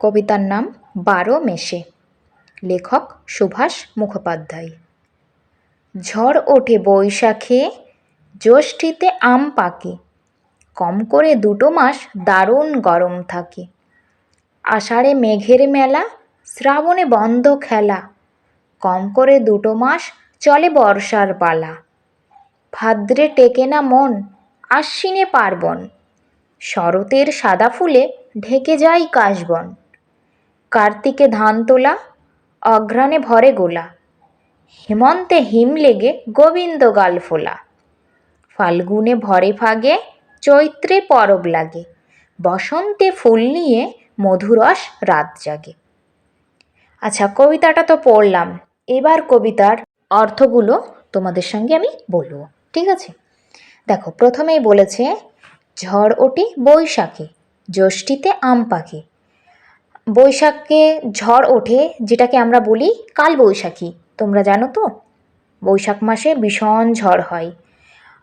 কবিতার নাম বারো মেশে লেখক সুভাষ মুখোপাধ্যায়। ঝড় ওঠে বৈশাখে, জ্যৈষ্ঠীতে আম পাকে। কম করে দুটো মাস দারুণ গরম থাকে। আষাঢ়ে মেঘের মেলা, শ্রাবণে বন্ধ খেলা। কম করে দুটো মাস চলে বর্ষার পালা। ভাদ্রে টেকে না মন, আশ্বিনে পার্বণ। শরতের সাদা ফুলে ঢেকে যায় কাশবন। কার্তিকে ধান তোলা অঘ্রাণে ভরে গোলা। হেমন্তে হিম লেগে গোবিন্দ গাল ফোলা। ফাল্গুনে ভরে ফাগে, চৈত্রে পরব লাগে। বসন্তে ফুল নিয়ে মধুরস রাত জাগে। আচ্ছা কবিতাটা তো পড়লাম। এবার কবিতার অর্থগুলো তোমাদের সঙ্গে আমি বলব। ঠিক আছে? দেখো, প্রথমেই বলেছে, ঝড় ওঠে বৈশাখে, জ্যৈষ্ঠীতে আম পাকে। বৈশাখে ঝড় ওঠে, যেটাকে আমরা বলি কাল বৈশাখী তোমরা জানো তো? বৈশাখ মাসে ভীষণ ঝড় হয়।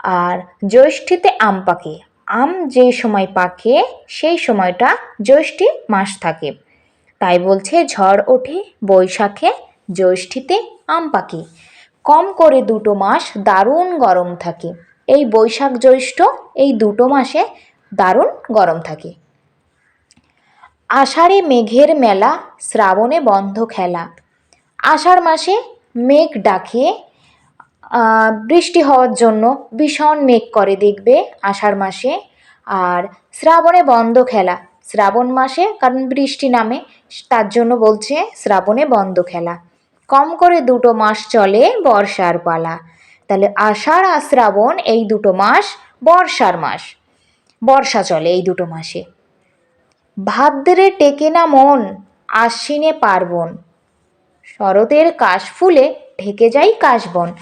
আর জ্যৈষ্ঠীতে আম পাকে। আম যে সময় পাকে, সেই সময়টা জ্যৈষ্ঠী মাস থাকে। তাই বলছে ঝড় ওঠে, বৈশাখে জ্যৈষ্ঠীতে আম পাকে। কম করে দুটো মাস দারুণ গরম থাকে। এই বৈশাখ জ্যৈষ্ঠ এই দুটো মাসে দারুণ গরম থাকে। আষাঢ়ে মেঘের মেলা, শ্রাবণে বন্ধ খেলা আষাঢ় মাসে মেঘ ডাকে বৃষ্টি হওয়ার জন্য ভীষণ মেঘ করে দেখবে আষাঢ় মাসে। আর শ্রাবণে বন্ধ খেলা শ্রাবণ মাসে, কারণ বৃষ্টি নামে, তার জন্য বলছে শ্রাবণে বন্ধ খেলা কম করে দুটো মাস চলে বর্ষার পালা। তাহলে আষাঢ় আর শ্রাবণ এই দুটো মাস বর্ষার মাস। বর্ষা চলে এই দুটো মাসে। ভাদ্রে টেকে না মন, আশ্বিনে পার্বণ। শরতের কাশফুলে ঢেকে যাই কাশবন।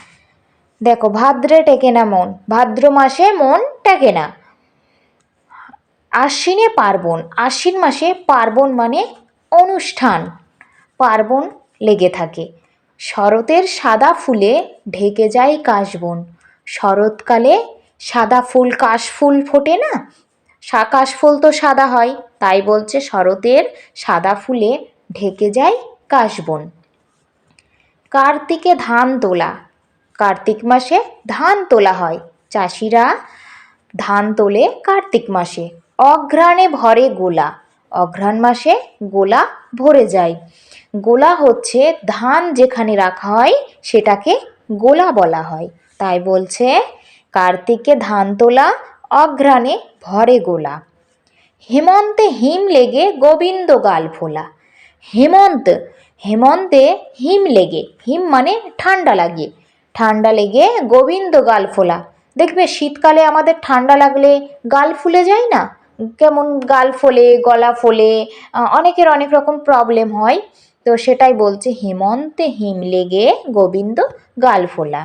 দেখো, ভাদ্রে টেকে না মন, ভাদ্র মাসে মন টেকে না। আশ্বিনে পার্বণ, আশ্বিন মাসে পার্বণ মানে অনুষ্ঠান। পার্বণ লেগে থাকে। শরতের সাদা ফুলে ঢেকে যায় কাশবন। শরৎকালে সাদা ফুল, কাশফুল ফোটে না? সা- কাশফুল তো সাদা হয়, তাই বলছে শরতের সাদা ফুলে ঢেকে যায় কাশবন। কার্তিকে ধান তোলা, কার্তিক মাসে ধান তোলা হয়, চাষিরা ধান তোলে কার্তিক মাসে। অঘ্রাণে ভরে গোলা, অঘ্রাণ মাসে গোলা ভরে যায়। গোলা হচ্ছে ধান যেখানে রাখা হয়, সেটাকে গোলা বলা হয়। তাই বলছে, কার্তিকে ধান তোলা অঘ্রাণে ভরে গোলা। হেমন্তে হিম লেগে গোবিন্দ গাল ফোলা। হেমন্ত, হেমন্তে হিম লেগে। হিম মানে ঠান্ডা লাগে ঠান্ডা লেগে গোবিন্দ গাল ফোলা। দেখবে শীতকালে আমাদের ঠান্ডা লাগলে গাল ফুলে যায় না? কেমন গাল ফোলে, গলা ফোলে অনেকের অনেক রকম প্রবলেম হয়। তো সেটাই বলছে, হেমন্তে হিম লেগে গোবিন্দ গাল ফোলা।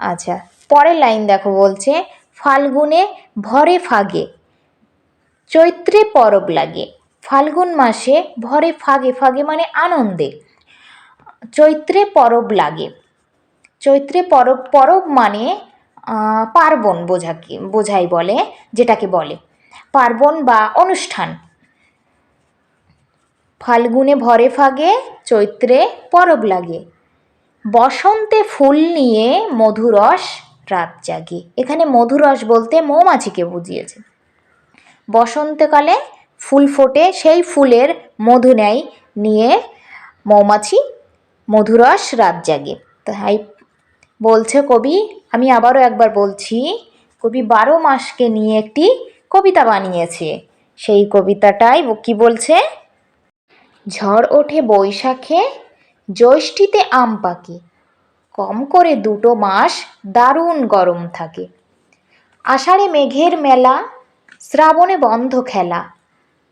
আচ্ছা পরের লাইন দেখো বলছে ফাল্গুনে ভরে ফাগে, চৈত্রে পরব লাগে। ফাল্গুন মাসে ভরে ফাগে ফাগে মানে আনন্দে। চৈত্রে পরব লাগে। চৈত্রে পরব পরব মানে পার্বণ বোঝাকে, বোঝাই বলে, যেটাকে বলে। পার্বণ বা অনুষ্ঠান। ফাল্গুনে ভরে ফাগে, চৈত্রে পরব লাগে। বসন্তে ফুল নিয়ে মধুরস রাত জাগে। এখানে মধুরস বলতে মৌমাছিকে বুঝিয়েছে। বসন্তকালে ফুল ফোটে, সেই ফুলের মধু নেয়, নিয়ে মৌমাছি মধুরস রাত জাগে। তাই বলছে কবি, আমি আবারও একবার বলছি, কবি বারো মাসকে নিয়ে একটি কবিতা বানিয়েছে। সেই কবিতাটাই কি বলছে? ঝড় ওঠে বৈশাখে জ্যৈষ্ঠীতে আম পাকে। কম করে দুটো মাস দারুণ গরম থাকে। আষাঢ়ে মেঘের মেলা, শ্রাবণে বন্ধ খেলা।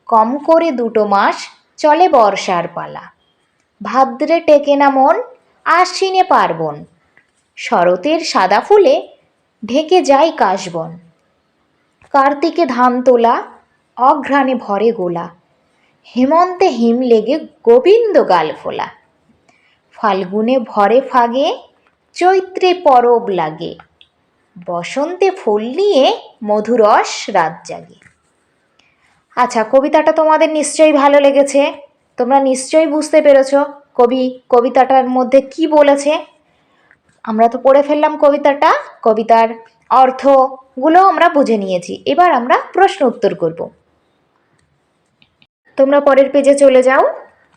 কম করে দুটো মাস চলে বর্ষার পালা। ভাদ্রে টেকে না মন, আশ্বিনে পার্বণ। শরতের সাদা ফুলে ঢেকে যায় কাশবন। কার্তিকে ধান তোলা, অঘ্রাণে ভরে গোলা। হেমন্তে হিম লেগে গোবিন্দ গাল ফোলা। ফাল্গুনে ভরে ফাগে চৈত্রে পরব লাগে। বসন্তে ফুল নিয়ে মধুরস রাত জাগে। আচ্ছা কবিতাটা তোমাদের নিশ্চয়ই ভালো লেগেছে। তোমরা নিশ্চয়ই বুঝতে পেরেছ কবি, কবিতাটার মধ্যে কি বলেছে। আমরা তো পড়ে ফেললাম কবিতাটা, কবিতার অর্থগুলো আমরা বুঝে নিয়েছি। এবার আমরা প্রশ্ন উত্তর করব। তোমরা পরের পেজে চলে যাও।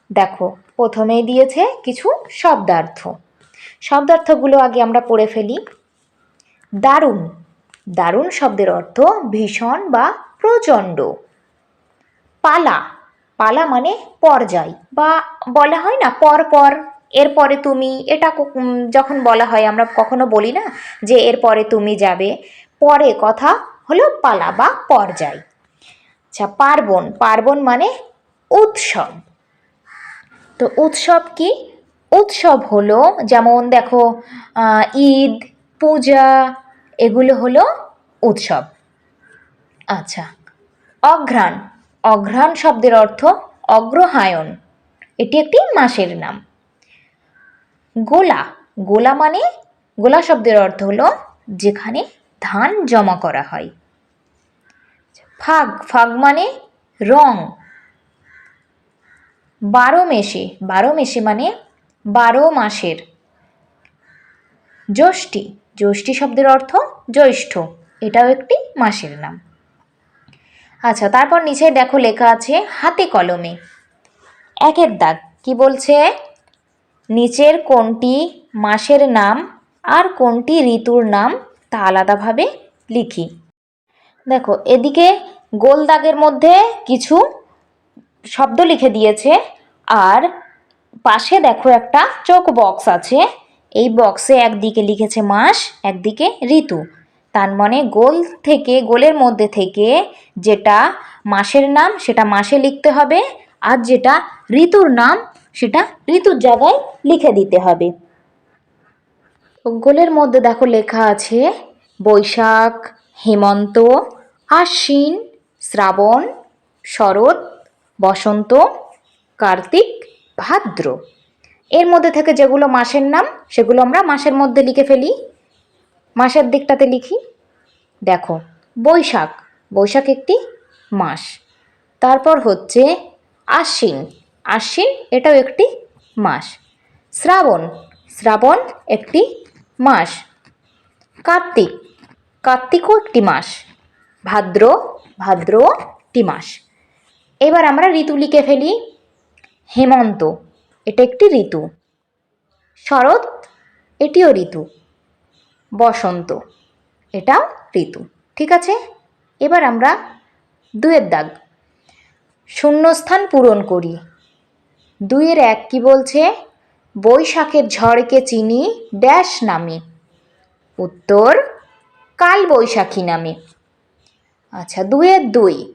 দেখো, প্রথমেই দিয়েছে কিছু শব্দার্থ। শব্দার্থগুলো আগে আমরা পড়ে ফেলি। দারুণ। দারুণ শব্দের অর্থ ভীষণ বা প্রচণ্ড। পালা। পালা মানে পর্যায় বা বলা হয় না পর পর এরপরে তুমি, এটা যখন বলা হয় আমরা কখনো বলি না যে এরপরে তুমি যাবে। পরে কথা হলো পালা বা পর্যায়। আচ্ছা পার্বণ। পার্বণ মানে উৎসব। তো উৎসব কি? উৎসব হলো, যেমন দেখো ঈদ, পূজা, এগুলো হলো উৎসব। আচ্ছা অঘ্রাণ। অঘ্রাণ শব্দের অর্থ অগ্রহায়ণ। এটি একটি মাসের নাম। গোলা। গোলা মানে গোলা শব্দের অর্থ হলো যেখানে ধান জমা করা হয়। ফাগ। ফাগ মানে রং। বারো মেশে বারো মেশে মানে বারো মাসের। জ্যৈষ্ঠী। জ্যৈষ্ঠী শব্দের অর্থ জ্যৈষ্ঠ। এটাও একটি মাসের নাম। আচ্ছা তারপর নিচে দেখো লেখা আছে হাতে কলমে। একের দাগ, কি বলছে? নিচের কোনটি মাসের নাম আর কোনটি ঋতুর নাম তা আলাদাভাবে লিখি। দেখো, এদিকে গোল দাগের মধ্যে কিছু শব্দ লিখে দিয়েছে, আর পাশে দেখো একটা চোখ বক্স আছে। এই বক্সে একদিকে লিখেছে মাস, একদিকে ঋতু। তার মানে গোল থেকে, গোলের মধ্যে থেকে যেটা মাসের নাম, সেটা মাসে লিখতে হবে। আর যেটা ঋতুর নাম, সেটা ঋতুর জায়গায় লিখে দিতে হবে। গোলের মধ্যে দেখো লেখা আছে, বৈশাখ, হেমন্ত, আশ্বিন, শ্রাবণ, শরৎ, বসন্ত, কার্তিক ভাদ্র। এর মধ্যে থেকে যেগুলো মাসের নাম, সেগুলো আমরা মাসের মধ্যে লিখে ফেলি। মাসের দিকটাতে লিখি। দেখো, বৈশাখ। বৈশাখ একটি মাস। তারপর হচ্ছে আশ্বিন। আশ্বিন এটাও একটি মাস। শ্রাবণ। শ্রাবণ একটি মাস। কার্তিক। কার্তিকও একটি মাস। ভাদ্র। ভাদ্র একটি মাস। এবার আমরা ঋতু লিখে ফেলি। হেমন্ত, এটা একটি ঋতু। শরৎ, এটিও ঋতু। বসন্ত এটাও ঋতু। ঠিক আছে? এবার আমরা দুয়ের দাগ। শূন্যস্থান পূরণ করি। দুইয়ের এক কি বলছে? বৈশাখের ঝড়কে চিনি ড্যাশ নামে। উত্তর কাল বৈশাখী নামে। আচ্ছা দুয়ের দুই।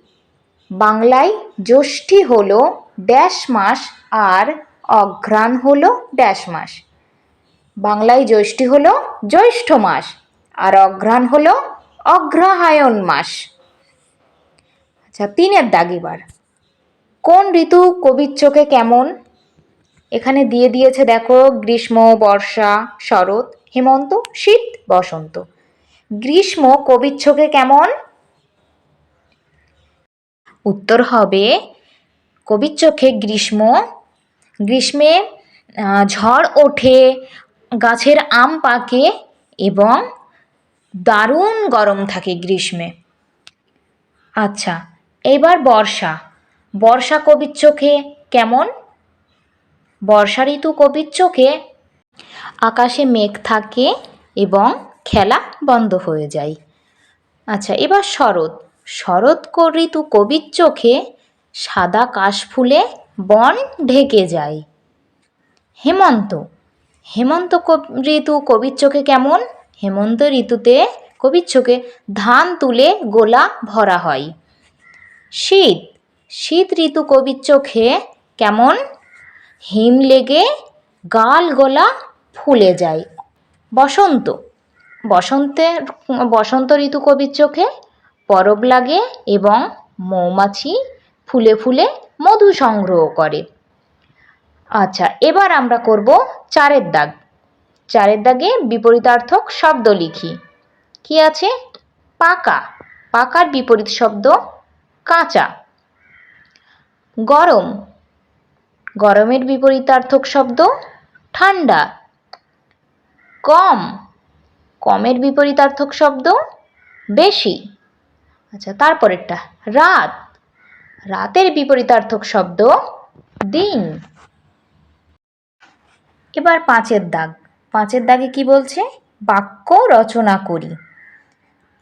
বাংলায় জ্যৈষ্ঠী হলো ড্যাশ মাস আর অঘ্রাণ হলো ড্যাশ মাস। বাংলায় জ্যৈষ্ঠী হলো জ্যৈষ্ঠ মাস আর অঘ্রাণ হলো অগ্রহায়ণ মাস। আচ্ছা তিনের দাগ এবার। কোন ঋতু কবির চোখে কেমন? এখানে দিয়ে দিয়েছে দেখো গ্রীষ্ম, বর্ষা, শরৎ, হেমন্ত, শীত, বসন্ত। গ্রীষ্ম কবির চোখে কেমন? উত্তর হবে কবির চোখে গ্রীষ্ম, গ্রীষ্মে ঝড় ওঠে, গাছের আম পাকে এবং দারুণ গরম থাকে গ্রীষ্মে। আচ্ছা এবার বর্ষা। বর্ষা কবির চোখে কেমন? বর্ষা ঋতু কবির চোখে আকাশে মেঘ থাকে এবং খেলা বন্ধ হয়ে যায়। আচ্ছা এবার শরৎ। শরৎ ঋতু কবির চোখে সাদা কাশফুলে বন ঢেকে যায়। হেমন্ত। হেমন্ত ঋতু কবির চোখে কেমন? হেমন্ত ঋতুতে কবির চোখে ধান তুলে গোলা ভরা হয়। শীত। শীত ঋতু কবির চোখে কেমন? হিম লেগে গাল গলা ফুলে যায়। বসন্ত। বসন্তের বসন্ত ঋতু কবির চোখে পরব লাগে এবং মৌমাছি ফুলে ফুলে মধু সংগ্রহ করে। আচ্ছা এবার আমরা করব চারের দাগ। চারের দাগে বিপরীতার্থক শব্দ লিখি। কি আছে? পাকা। পাকার বিপরীত শব্দ কাঁচা। গরম। গরমের বিপরীতার্থক শব্দ ঠান্ডা। কম। কমের বিপরীতার্থক শব্দ বেশি। আচ্ছা তারপরেরটা, রাত। রাতের বিপরীতার্থক শব্দ দিন। এবার পাঁচের দাগ। পাঁচের দাগে কি বলছে? বাক্য রচনা করি।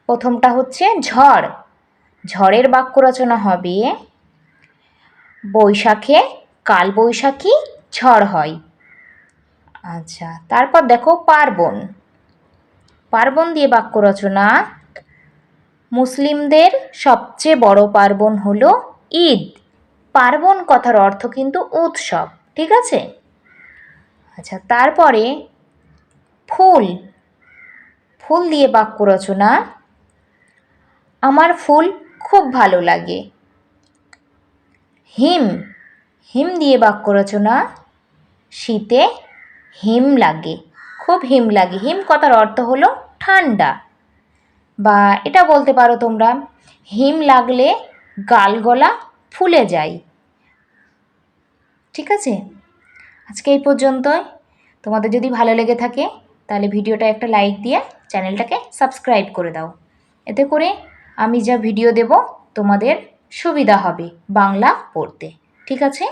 প্রথমটা হচ্ছে ঝড়। ঝড়ের বাক্য রচনা হবে বৈশাখে কাল বৈশাখী ঝড় হয়। আচ্ছা তারপর দেখো পার্বণ। পার্বণ দিয়ে বাক্য রচনা। মুসলিমদের সবচেয়ে বড় পার্বণ হলো ঈদ। পার্বণ কথার অর্থ কিন্তু উৎসব, ঠিক আছে? আচ্ছা তারপরে ফুল। ফুল দিয়ে বাক্য রচনা। আমার ফুল খুব ভালো লাগে। হিম। হিম দিয়ে বাক্য রচনা। শীতে হিম লাগে, খুব হিম লাগে। হিম কথার অর্থ হলো ঠান্ডা। বা এটা বলতে পারো তোমরা, হিম লাগলে গাল গলা ফুলে যায়। ঠিক আছে? আজকে এই পর্যন্তই। তোমাদের যদি ভালো লেগে থাকে, তাহলে ভিডিওটা একটা লাইক দিয়ে চ্যানেলটাকে সাবস্ক্রাইব করে দাও। এতে করে আমি যা ভিডিও দেব, তোমাদের সুবিধা হবে বাংলা পড়তে। ঠিক আছে?